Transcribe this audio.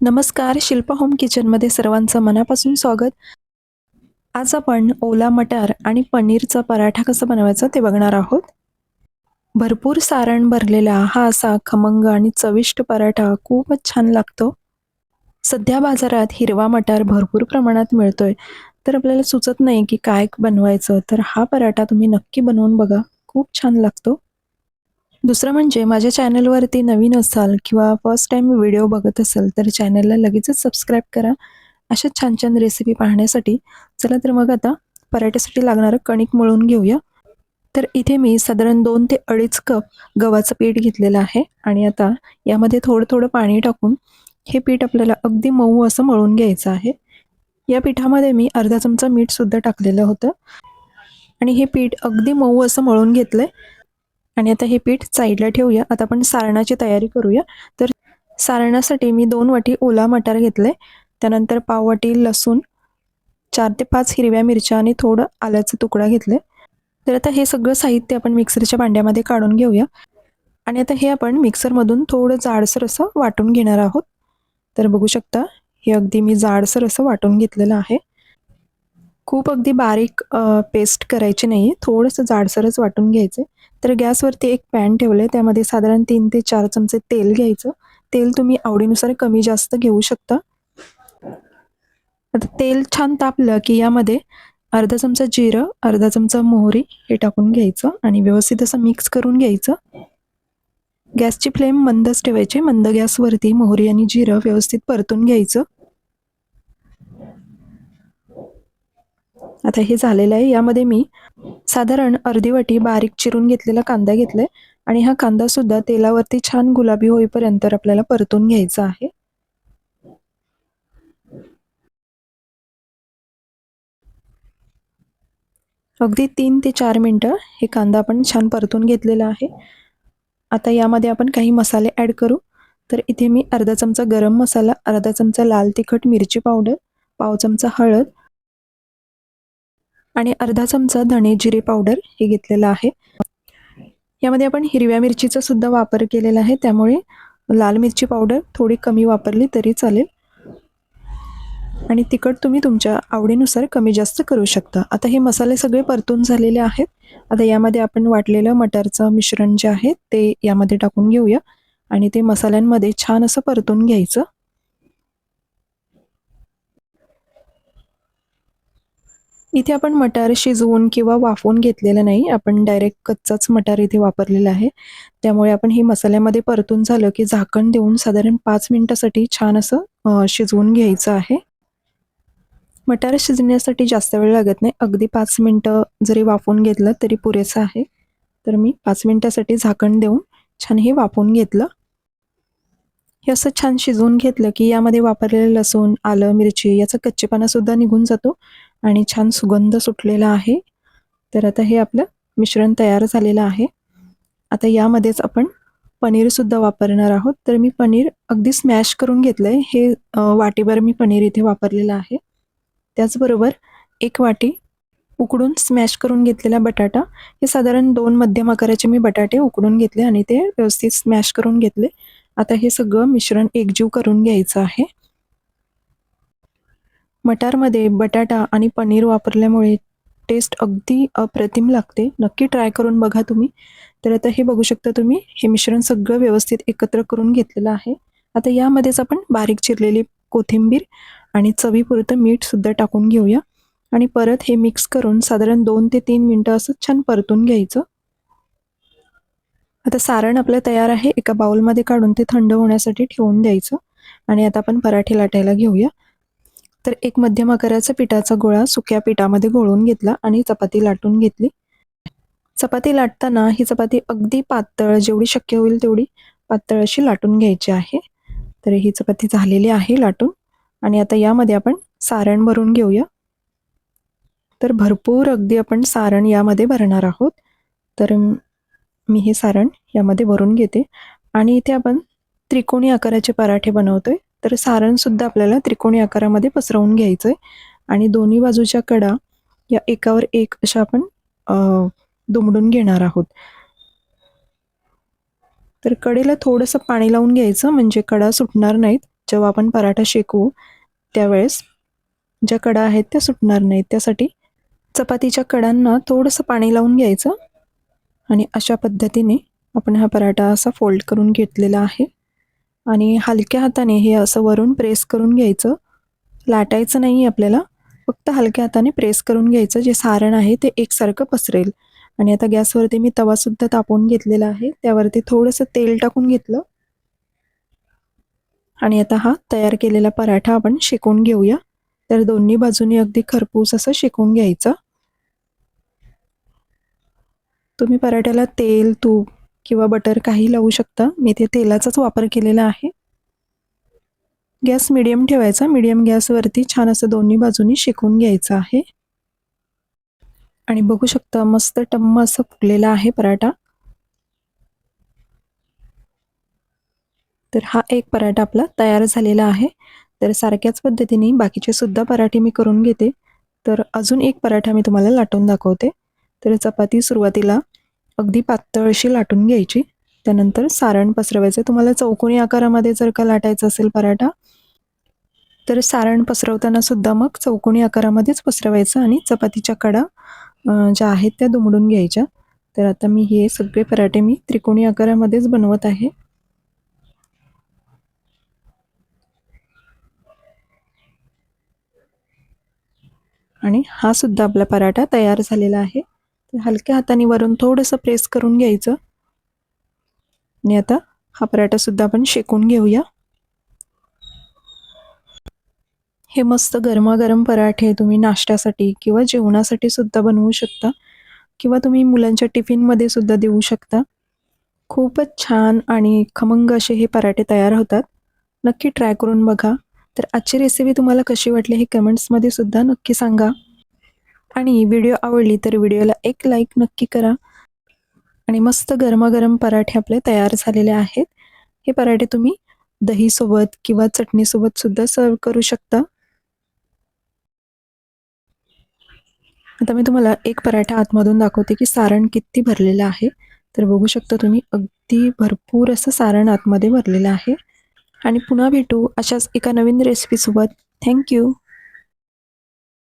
नमस्कार शिल्पा होम किचनमध्ये सर्वांचं मनापासून स्वागत. आज आपण ओला मटार आणि पनीरचा पराठा कसं बनवायचा ते बघणार आहोत. भरपूर सारण भरलेला हा असा खमंग आणि चविष्ट पराठा खूपच छान लागतो. सध्या बाजारात हिरवा मटार भरपूर प्रमाणात मिळतोय. तर आपल्याला सुचत नाही की काय बनवायचं तर हा पराठा तुम्ही नक्की बनवून बघा. खूप छान लागतो. दुसरं म्हणजे माझ्या चॅनलवरती नवीन असाल किंवा फर्स्ट टाईम व्हिडिओ बघत असाल तर चॅनलला लगेचच सबस्क्राईब करा. अशा छान छान रेसिपी पाहण्यासाठी. चला तर मग आता पराठ्यासाठी लागणारं कणिक मळून घेऊया. तर इथे मी साधारण दोन ते अडीच कप गव्हाचं पीठ घेतलेलं आहे आणि आता यामध्ये थोडं थोडं पाणी टाकून हे पीठ आपल्याला अगदी मऊ असं मळून घ्यायचं आहे. या पिठामध्ये मी अर्धा चमचा मीठसुद्धा टाकलेलं होतं. आणि हे पीठ अगदी मऊ असं मळून घेतलं आहे आणि आता हे पीठ साईडला ठेवूया. आता आपण सारणाची तयारी करूया. तर सारणासाठी मी दोन वाटी ओला मटार घेतले त्यानंतर पाव वाटी लसूण चार ते पाच हिरव्या मिरच्या आणि थोडं आल्याचा तुकडा घेतले तर आता हे सगळं साहित्य आपण मिक्सरच्या भांड्यामध्ये काढून घेऊया. आणि आता हे आपण मिक्सरमधून थोडं जाडसर असं वाटून घेणार आहोत. तर बघू शकता हे अगदी मी जाडसर असं वाटून घेतलेलं आहे. खूप अगदी बारीक पेस्ट करायची नाही थोडंसं जाडसरच वाटून घ्यायचे तर गॅसवरती एक पॅन ठेवलं आहे त्यामध्ये साधारण तीन ते चार चमचे तेल घ्यायचं. तेल तुम्ही आवडीनुसार कमी जास्त घेऊ शकता. आता तेल छान तापलं की यामध्ये अर्धा चमचा जिरं अर्धा चमचा मोहरी हे टाकून घ्यायचं आणि व्यवस्थित असं मिक्स करून घ्यायचं. गॅसची फ्लेम मंदच ठेवायची मंद गॅसवरती मोहरी आणि जिरं व्यवस्थित परतून घ्यायचं. आता हे झालेलं आहे. यामध्ये मी साधारण अर्धी वाटी बारीक चिरून घेतलेला कांदा घेतलाय आणि हा कांदा सुद्धा तेलावरती छान गुलाबी होईपर्यंत आपल्याला परतून घ्यायचा आहे. अगदी तीन ते चार मिनटं हे कांदा आपण छान परतून घेतलेला आहे. आता यामध्ये आपण काही मसाले ॲड करू. तर इथे मी अर्धा चमचा गरम मसाला अर्धा चमचा लाल तिखट मिरची पावडर पाव चमचा हळद आणि अर्धा चमचा धणे जिरे पावडर हे घेतलेलं आहे. यामध्ये आपण हिरव्या मिरचीचा सुद्धा वापर केलेला आहे. त्यामुळे लाल मिरची पावडर थोडी कमी वापरली तरी चालेल. आणि तिखट तुम्ही तुमच्या आवडीनुसार कमी जास्त करू शकता. आता हे मसाले सगळे परतून झालेले आहेत. आता यामध्ये आपण वाटलेलं मटारचं मिश्रण जे आहे ते यामध्ये टाकून घेऊया. आणि ते मसाल्यांमध्ये छान असं परतून घ्यायचं. इथे आपण मटार शिजवून किंवा वाफवून घेतलेलं नाही. आपण डायरेक्ट कच्चाच मटार इथे वापरलेला आहे. त्यामुळे आपण हे मसाल्यामध्ये परतून झालं की झाकण देऊन साधारण पाच मिनिटासाठी छान असं शिजवून घ्यायचं आहे. मटार शिजण्यासाठी जास्त वेळ लागत नाही. अगदी पाच मिनटं जरी वाफवून घेतलं तरी पुरेसं आहे. तर मी पाच मिनटासाठी झाकण देऊन छान हे वाफवून घेतलं. हे असं छान शिजवून घेतलं की यामध्ये वापरलेलं लसूण आलं मिरची याचा कच्चेपणा सुद्धा निघून जातो. आणि छान सुगंध सुटलेला आहे. तर आता हे आपलं मिश्रण तयार झालेलं आहे. आता यामध्येच आपण पनीरसुद्धा वापरणार आहोत. तर मी पनीर अगदी स्मॅश करून घेतलं आहे हे वाटीभर मी पनीर इथे वापरलेलं आहे. त्याचबरोबर एक वाटी उकडून स्मॅश करून घेतलेला बटाटा. हे साधारण दोन मध्यम आकाराचे मी बटाटे उकडून घेतले आणि ते व्यवस्थित स्मॅश करून घेतले. आता हे सगळं मिश्रण एकजीव करून घ्यायचं आहे. मटारमध्ये बटाटा आणि पनीर वापरल्यामुळे टेस्ट अगदी अप्रतिम लागते. नक्की ट्राय करून बघा तुम्ही. तर आता हे बघू शकता तुम्ही. हे मिश्रण सगळं व्यवस्थित एकत्र करून घेतलेलं आहे. आता यामध्येच आपण बारीक चिरलेली कोथिंबीर आणि चवीपुरतं मीठसुद्धा टाकून घेऊया. आणि परत हे मिक्स करून साधारण दोन ते तीन मिनटं असं छान परतून घ्यायचं. आता सारण आपलं तयार आहे. एका बाउलमध्ये काढून ते थंड होण्यासाठी ठेवून द्यायचं. आणि आता आपण पराठे लाटायला घेऊया. तर एक मध्यम आकाराचा पिठाचा गोळा सुक्या पिठामध्ये गोळून घेतला आणि चपाती लाटून घेतली. चपाती लाटताना ही चपाती अगदी पातळ जेवढी शक्य होईल तेवढी पातळ अशी लाटून घ्यायची आहे. तर ही चपाती झालेली आहे लाटून. आणि आता यामध्ये आपण सारण भरून घेऊया. तर भरपूर अगदी आपण सारण यामध्ये भरणार आहोत. तर मी हे सारण यामध्ये भरून घेते. आणि इथे आपण त्रिकोणी आकाराचे पराठे बनवतोय. तर सारणसुद्धा आपल्याला त्रिकोणी आकारामध्ये पसरवून घ्यायचं आहे आणि दोन्ही बाजूच्या कडा या एकावर एक अशा आपण दुमडून घेणार आहोत. तर कडेला थोडंसं पाणी लावून घ्यायचं म्हणजे कडा सुटणार नाहीत. जेव्हा आपण पराठा शेकू त्यावेळेस ज्या कडा आहेत त्या सुटणार नाहीत. त्यासाठी चपातीच्या कडांना थोडंसं पाणी लावून घ्यायचं. आणि अशा पद्धतीने आपण हा पराठा असा फोल्ड करून घेतलेला आहे. आणि हलक्या हाताने हे असं वरून प्रेस करून घ्यायचं. लाटायचं नाही आपल्याला. फक्त हलक्या हाताने प्रेस करून घ्यायचं. जे सारण आहे ते एकसारखं पसरेल. आणि आता गॅसवरती मी तवासुद्धा तापवून घेतलेला आहे. त्यावरती थोडंसं तेल टाकून घेतलं. आणि आता हा तयार केलेला पराठा आपण शेकून घेऊया. तर दोन्ही बाजूनी अगदी खरपूस असं शेकून घ्यायचं. तुम्ही पराठ्याला तेल तूप किंवा बटर काही लावू शकता. मी ते तेलाचाच वापर केलेला आहे. गॅस मिडियम ठेवायचा. मिडियम गॅसवरती छान असं दोन्ही बाजूनी शेकून घ्यायचं आहे. आणि बघू शकता मस्त टम्म असं फुगलेला आहे पराठा. तर हा एक पराठा आपला तयार झालेला आहे. तर सारख्याच पद्धतीने बाकीचे सुद्धा पराठे मी करून घेते. तर अजून एक पराठा मी तुम्हाला लाटून दाखवते. तर चपाती सुरुवातीला अगदी पातळ अशी लाटून घ्यायची. त्यानंतर सारण पसरवायचं. तुम्हाला चौकोनी आकारामध्ये जर का लाटायचं असेल पराठा तर सारण पसरवताना सुद्धा मग चौकोनी आकारामध्येच पसरवायचं आणि चपातीच्या कडा ज्या आहेत त्या दुमडून घ्यायच्या. तर आता मी हे सगळे पराठे मी त्रिकोणी आकारामध्येच बनवत आहे. आणि हा सुद्धा आपला पराठा तयार झालेला आहे. हलक्या हाताने वरून थोडंसं प्रेस करून घ्यायचं. आणि आता हा पराठा सुद्धा आपण शेकून घेऊया. हे मस्त गरमागरम पराठे तुम्ही नाश्त्यासाठी किंवा जेवणासाठी सुद्धा बनवू शकता. किंवा तुम्ही मुलांच्या टिफिनमध्ये सुद्धा देऊ शकता. खूपच छान आणि खमंग असे हे पराठे तयार होतात. नक्की ट्राय करून बघा. तर आजची रेसिपी तुम्हाला कशी वाटली हे कमेंट्समध्ये सुद्धा नक्की सांगा. आणि व्हिडिओ आवडली तर व्हिडिओला एक लाईक नक्की करा. आणि मस्त गरमागरम पराठे आपले तयार झालेले आहेत. हे पराठे तुम्ही दहीसोबत किंवा चटणीसोबत सुद्धा सर्व करू शकता. आता मी तुम्हाला एक पराठा आतमधून दाखवते की सारण किती भरलेलं आहे. तर बघू शकता तुम्ही अगदी भरपूर असं सारण आतमध्ये भरलेलं आहे. आणि पुन्हा भेटू अशाच एका नवीन रेसिपीसोबत थँक्यू